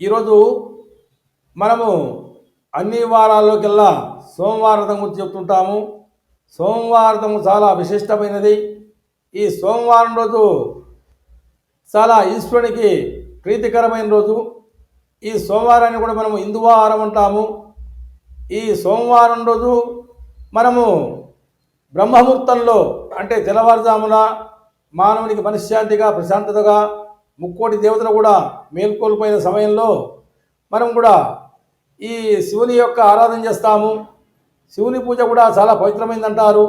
ఈరోజు మనము అన్ని వారాల్లోకెల్లా సోమవారం గురించి చెప్తుంటాము. సోమవారం చాలా విశిష్టమైనది. ఈ సోమవారం రోజు చాలా ఈశ్వరునికి ప్రీతికరమైన రోజు. ఈ సోమవారాన్ని కూడా మనము హిందువారం అంటాము. ఈ సోమవారం రోజు మనము బ్రహ్మముహూర్తంలో అంటే తెల్లవారుజామున మానవునికి మనశ్శాంతిగా ప్రశాంతతగా ముక్కోటి దేవతలు కూడా మేల్కొల్పోయిన సమయంలో మనం కూడా ఈ శివుని యొక్క ఆరాధన చేస్తాము. శివుని పూజ కూడా చాలా పవిత్రమైందంటారు.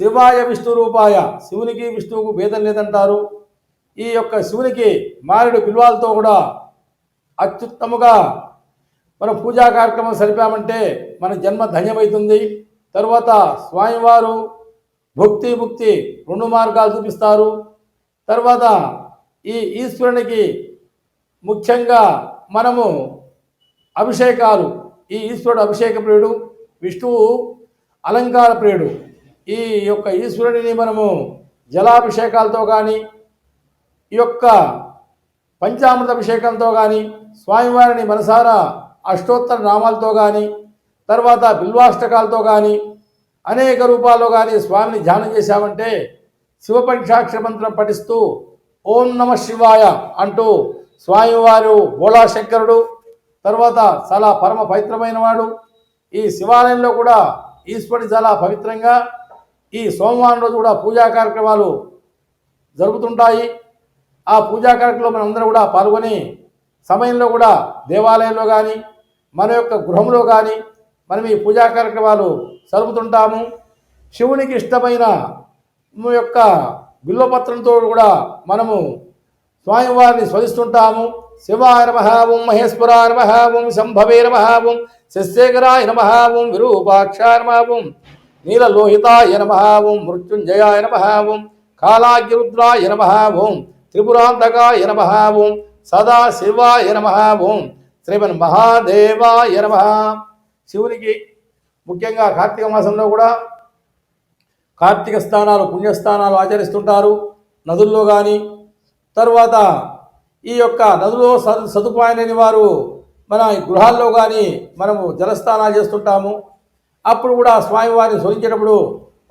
శివాయ విష్ణు రూపాయ శివునికి విష్ణువుకు భేదం లేదంటారు. ఈ యొక్క శివునికి మారేడు పిలువాలతో కూడా అత్యుత్తముగా మనం పూజా కార్యక్రమం సరిపామంటే మన జన్మ ధన్యమవుతుంది తరువాత స్వామివారు భక్తి ముక్తి రెండు మార్గాలు చూపిస్తారు. తర్వాత ఈ ఈశ్వరునికి ముఖ్యంగా మనము అభిషేకాలు. ఈ ఈశ్వరుడు అభిషేక ప్రియుడు విష్ణువు అలంకార ప్రియుడు. ఈ యొక్క ఈశ్వరుడిని మనము జలాభిషేకాలతో కానీ ఈ యొక్క పంచామృత అభిషేకంతో కానీ స్వామివారిని మనసారా అష్టోత్తర నామాలతో కానీ తర్వాత బిల్వాష్టకాలతో కానీ అనేక రూపాల్లో కానీ స్వామిని ధ్యానం చేశామంటే శివపంచాక్షర మంత్రం పఠిస్తూ ఓం నమ శివాయ అంటూ స్వామివారు బోళాశంకరుడు తర్వాత చాలా పరమ పవిత్రమైన వాడు. ఈ శివాలయంలో కూడా ఈశ్వరుడు చాలా పవిత్రంగా ఈ సోమవారం రోజు కూడా పూజా కార్యక్రమాలు జరుగుతుంటాయి. ఆ పూజా కార్యక్రమంలో మనం కూడా పాల్గొని సమయంలో కూడా దేవాలయంలో కానీ మన యొక్క గృహంలో కానీ మనం ఈ పూజా కార్యక్రమాలు జరుపుతుంటాము. శివునికి ఇష్టమైన యొక్క బిల్వపత్రంతో కూడా మనము స్వామివారిని స్మరిస్తుంటాము శివాయ నమ ఓం మహేశ్వరాయ నమ ఓం శంభవే నమ ఓం శశేఖరాయ నమ ఓం విరూపాక్షాయ నమ ఓం నీలలోహితాయ నమ ఓం మృత్యుంజయాయ నమ ఓం కాలాగ్యరుద్రాయ నమ ఓం త్రిపురాంతకాయ నమ ఓం సదాశివాయ నమ ఓం శ్రీమన్ మహాదేవాయ నమ శివునికి ముఖ్యంగా కార్తీక మాసంలో కూడా కార్తీక స్నానాలు పుణ్యస్థానాలు ఆచరిస్తుంటారు నదుల్లో కానీ తరువాత ఈ యొక్క నదులో సదు సదుపాయం లేని వారు మన ఈ గృహాల్లో కానీ మనము జలస్నానాలు చేస్తుంటాము. అప్పుడు కూడా స్వామివారిని స్మరించేటప్పుడు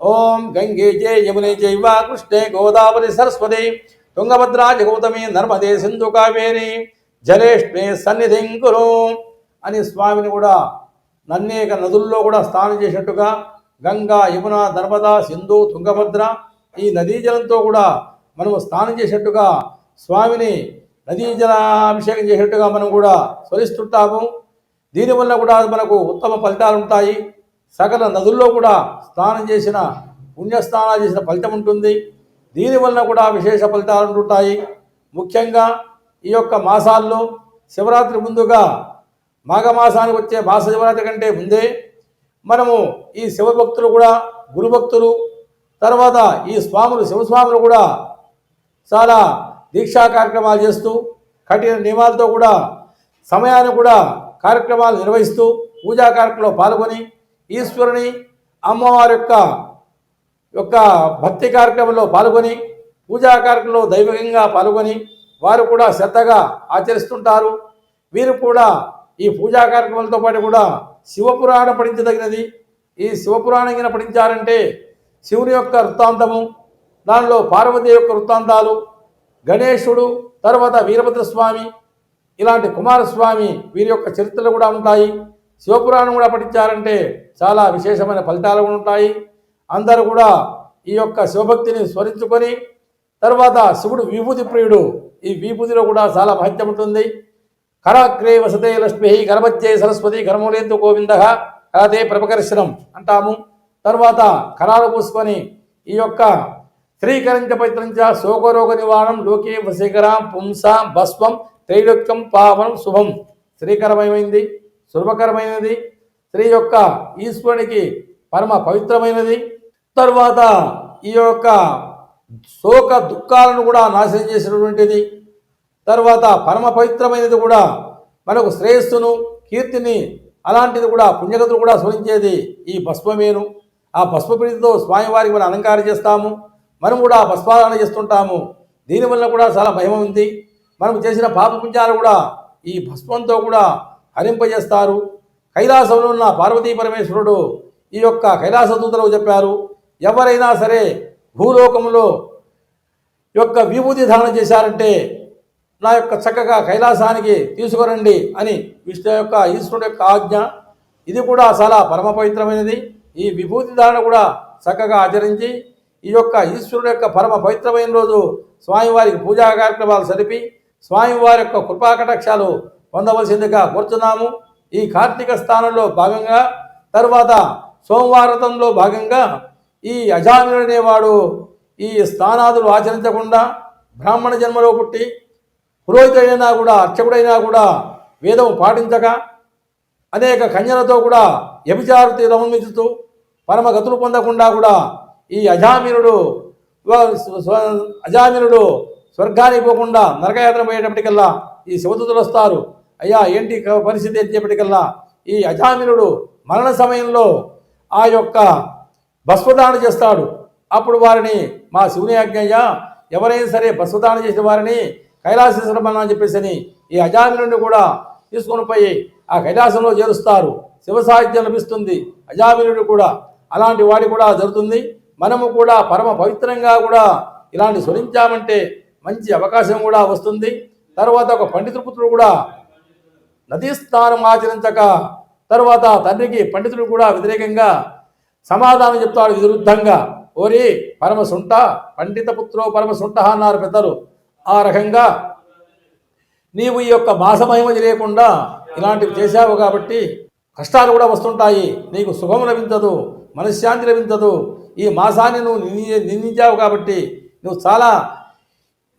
ఓం గంగే జయ యమునే జైవ కృష్ణే గోదావరి సరస్వతి తుంగభద్రా జగౌతమి నర్మదే సింధు కావేరి జలేష్మే సన్నిధిం కురు అని స్వామిని కూడా నన్నేక నదుల్లో కూడా స్నానం చేసినట్టుగా గంగా యమున నర్మదా సింధు తుంగభద్ర ఈ నదీ జలంతో కూడా మనము స్నానం చేసినట్టుగా స్వామిని నదీ జలాభిషేకం చేసినట్టుగా మనం కూడా స్మరిస్తుంటాము. దీనివల్ల కూడా మనకు ఉత్తమ ఫలితాలు ఉంటాయి. సకల నదుల్లో కూడా స్నానం చేసిన పుణ్యస్నానాలు చేసిన ఫలితం ఉంటుంది. దీనివల్ల కూడా విశేష ఫలితాలు ఉంటుంటాయి ముఖ్యంగా ఈ యొక్క మాసాల్లో శివరాత్రి ముందుగా మాఘమాసానికి వచ్చే మాస శివరాత్రి కంటే ముందే మనము ఈ శివభక్తులు కూడా గురుభక్తులు తర్వాత ఈ స్వాములు శివస్వాములు కూడా చాలా దీక్షా కార్యక్రమాలు చేస్తూ కఠిన నియమాలతో కూడా సమయాన్ని కూడా కార్యక్రమాలు నిర్వహిస్తూ పూజా కార్యక్రమంలో పాల్గొని ఈశ్వరుని అమ్మవారి యొక్క యొక్క భక్తి కార్యక్రమంలో పాల్గొని పూజా కార్యక్రమంలో దైవికంగా పాల్గొని వారు కూడా శ్రద్ధగా ఆచరిస్తుంటారు. వీరు కూడా ఈ పూజా కార్యక్రమాలతో పాటు కూడా శివపురాణం పఠించదగినది. ఈ శివపురాణం కింద పఠించారంటే శివుని యొక్క వృత్తాంతము దానిలో పార్వతి యొక్క వృత్తాంతాలు గణేశుడు తర్వాత వీరభద్రస్వామి ఇలాంటి కుమారస్వామి వీరి యొక్క చరిత్రలు కూడా ఉంటాయి. శివపురాణం కూడా పఠించారంటే చాలా విశేషమైన ఫలితాలు కూడా ఉంటాయి. అందరూ కూడా ఈ యొక్క శివభక్తిని స్మరించుకొని తర్వాత శివుడు విభూతి ప్రియుడు ఈ విభూతిలో కూడా చాలా మహత్యం ఉంటుంది. కరాగ్రే వసతే లక్ష్మి కరమధ్యే సరస్వతి కరమూలేందు గోవింద. కరాతే ప్రభకర్శనం అంటాము. తర్వాత కరాలు పూసుకొని ఈ యొక్క స్త్రీకరించ పవిత్రంచ శోకరోగ నివారణం లోకే వశీకరం పుంస భస్వం త్రైలోక్యం పావనం శుభం. శ్రీకరమైనది శుభకరమైనది. స్త్రీ యొక్క ఈశ్వరునికి పరమ పవిత్రమైనది. తరువాత ఈ యొక్క శోక దుఃఖాలను కూడా నాశనం చేసినటువంటిది. తర్వాత పరమ పవిత్రమైనది కూడా మనకు శ్రేయస్సును కీర్తిని అలాంటిది కూడా పుణ్యగతులు కూడా స్మరించేది ఈ భస్మమేను. ఆ భస్మపిడితో స్వామివారికి మనం అలంకారం చేస్తాము. మనం కూడా భస్మారాధన చేస్తుంటాము. దీనివల్ల కూడా చాలా భయం ఉంది. మనం చేసిన పాప పుణ్యాలు కూడా ఈ భస్మంతో కూడా హరింపజేస్తారు. కైలాసంలో ఉన్న పార్వతీ పరమేశ్వరుడు ఈ యొక్క కైలాస దూతలకు చెప్పారు ఎవరైనా సరే భూలోకంలో యొక్క విభూతి ధారణ చేశారంటే నా యొక్క చక్కగా కైలాసానికి తీసుకురండి అని విష్ణు యొక్క ఈశ్వరుడు యొక్క ఆజ్ఞ. ఇది కూడా చాలా పరమ పవిత్రమైనది ఈ విభూతి ధారణ కూడా చక్కగా ఆచరించి ఈ యొక్క ఈశ్వరుడు యొక్క పరమ పవిత్రమైన రోజు స్వామివారికి పూజా కార్యక్రమాలు సరిపి స్వామివారి యొక్క కృపాకటాక్షాలు పొందవలసిందిగా కోరుతున్నాము ఈ కార్తీక స్థానంలో భాగంగా తర్వాత సోమవారతంలో భాగంగా ఈ అజామినుడు అనేవాడు ఈ స్థానాదులు ఆచరించకుండా బ్రాహ్మణ జన్మలో పుట్టి పురోహితుడైనా కూడా అర్చకుడైనా కూడా వేదం పాటించక అనేక కన్యలతో కూడా వ్యభిచారతి రమమించుతూ పరమగతులు పొందకుండా కూడా ఈ అజామినుడు అజామీనుడు స్వర్గానికి పోకుండా నరకయాత్ర పోయేటప్పటికల్లా ఈ శివదూతులు వస్తారు. అయ్యా ఏంటి పరిస్థితి అని ఈ అజామినుడు మరణ సమయంలో ఆ యొక్క భస్మదానం చేస్తాడు. అప్పుడు వారిని మా శివుని ఆజ్ఞయ్య ఎవరైనా సరే భస్వదానం చేసిన వారిని కైలాసేశ్వరమని అని చెప్పేసి అని ఈ అజామినుడిని కూడా తీసుకొని పోయి ఆ కైలాసంలో చేరుస్తారు. శివ సాహిత్యం లభిస్తుంది. అజామినుడు కూడా అలాంటి వాడి కూడా జరుగుతుంది. మనము కూడా పరమ పవిత్రంగా కూడా ఇలాంటి స్మరించామంటే మంచి అవకాశం కూడా వస్తుంది. తర్వాత ఒక పండితుడు పుత్రుడు కూడా నదీ స్నానం ఆచరించక తర్వాత తండ్రికి పండితుడు కూడా వ్యతిరేకంగా సమాధానం చెప్తాడు విరుద్ధంగా. ఓరి పరమ సుంట పండిత పుత్రో పరమ సుంట అన్నారు పెద్దలు. ఆ రకంగా నీవు ఈ యొక్క మాసమహిమ తెలియకుండా ఇలాంటివి చేశావు కాబట్టి కష్టాలు కూడా వస్తుంటాయి. నీకు సుఖం లభించదు మనశ్శాంతి లభించదు. ఈ మాసాన్ని నువ్వు నింది- నిందించావు కాబట్టి నువ్వు చాలా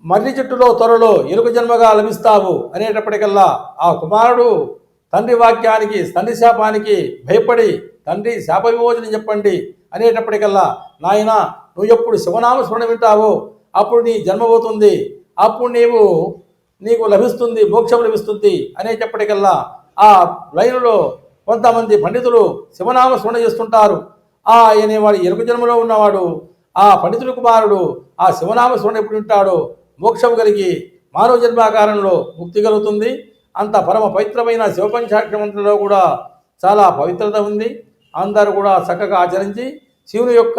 మర్రి చెట్టులో త్వరలో ఎలుక జన్మగా లభిస్తావు అనేటప్పటికల్లా ఆ కుమారుడు తండ్రి వాక్యానికి తండ్రి శాపానికి భయపడి తండ్రి శాప విమోచన చెప్పండి అనేటప్పటికల్లా నాయన నువ్వు ఎప్పుడు శివనామ స్మరణ వింటావో అప్పుడు నీ జన్మ పోతుంది అప్పుడు నీవు నీకు లభిస్తుంది మోక్షం లభిస్తుంది అనేటప్పటికల్లా ఆ లైనులో కొంతమంది పండితులు శివనామ స్మరణ చేస్తుంటారు. ఆ అనేవాడు ఎరుక జన్మలో ఉన్నవాడు ఆ పండితుల కుమారుడు ఆ శివనామ స్మరణ ఎప్పుడు ఉంటాడో మోక్షం కలిగి మానవ జన్మాకారంలో ముక్తి కలుగుతుంది. అంత పరమ పవిత్రమైన శివపంచాక్షర మంత్రంలో కూడా చాలా పవిత్రత ఉంది. అందరూ కూడా చక్కగా ఆచరించి శివుని యొక్క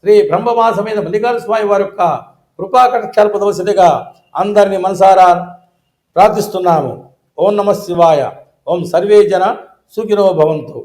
శ్రీ బ్రహ్మమాసమైన మల్లికార్జున స్వామి వారి యొక్క కృపాకటాక్షాలు పొందవలసిందిగా అందరినీ మనసారా ప్రార్థిస్తున్నాము. ఓం నమ శివాయ. ఓం సర్వే జన సుఖినో భవంతు.